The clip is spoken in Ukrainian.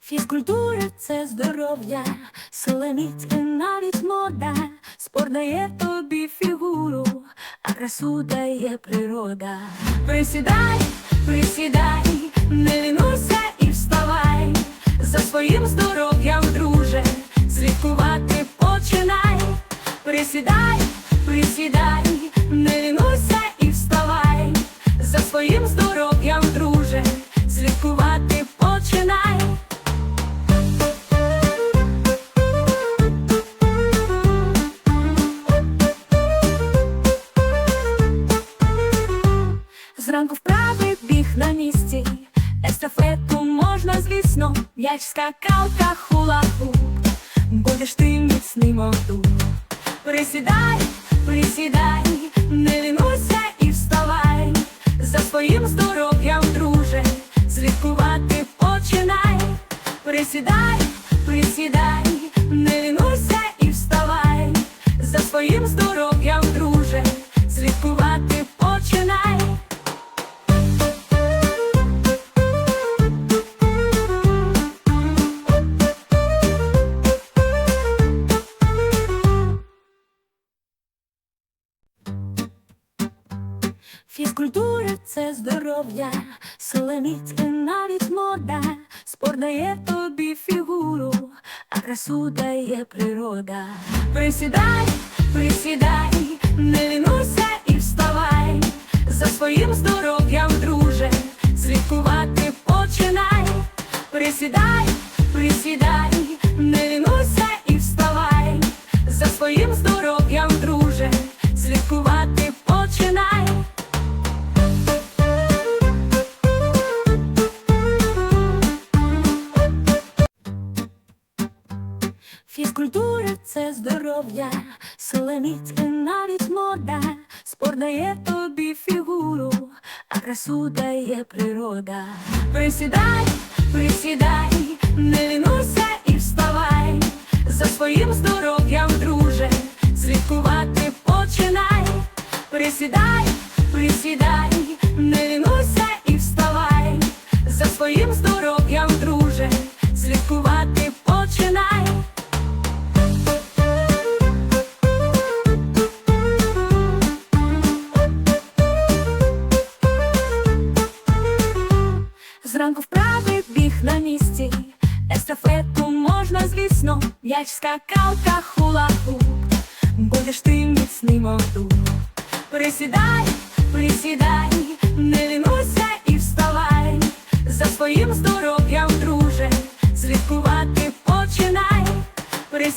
Фізкультура це здоров'я, соленіцьке навіть мода, спорт дає тобі фігуру, а красу дає природа. Присідай, присідай, не лінуйся і вставай, за своїм здоров'ям, друже, слідкувати починай. Присідай, присідай, не лінуйся і вставай, за своїм здоров'ям, друже, Зранку вправи біг на місці, естафету можна, звісно, м'яч скакалка хула-хуп, будеш ти міцний мов дуб. Присідай, присідай, не лінуйся і вставай, за своїм здоров'ям, друже, слідкувати починай. Присідай, Фізкультура це здоров'я, соленіцьке навіть мода, спорт дає тобі фігуру, а красу дає природа. Присідай, присідай, не лінуйся і вставай, за своїм здоров'ям, друже, слідкувати починай. Присідай, Фізкультура це здоров'я, соленіцьке навіть мода, спорт дає тобі фігуру, а красу дає природа. Присідай, присідай, не лінуйся і вставай, за своїм здоров'ям, друже, слідкувати починай. Присідай, присідай, не лінуйся і вставай, за своїм здоров'ям, друже, слідкувати можна, звісно, м'яч скакалка хула-хуп, будеш ти міцний мов. Присідай, присідай, не лінуйся і вставай, за своїм здоров'ям,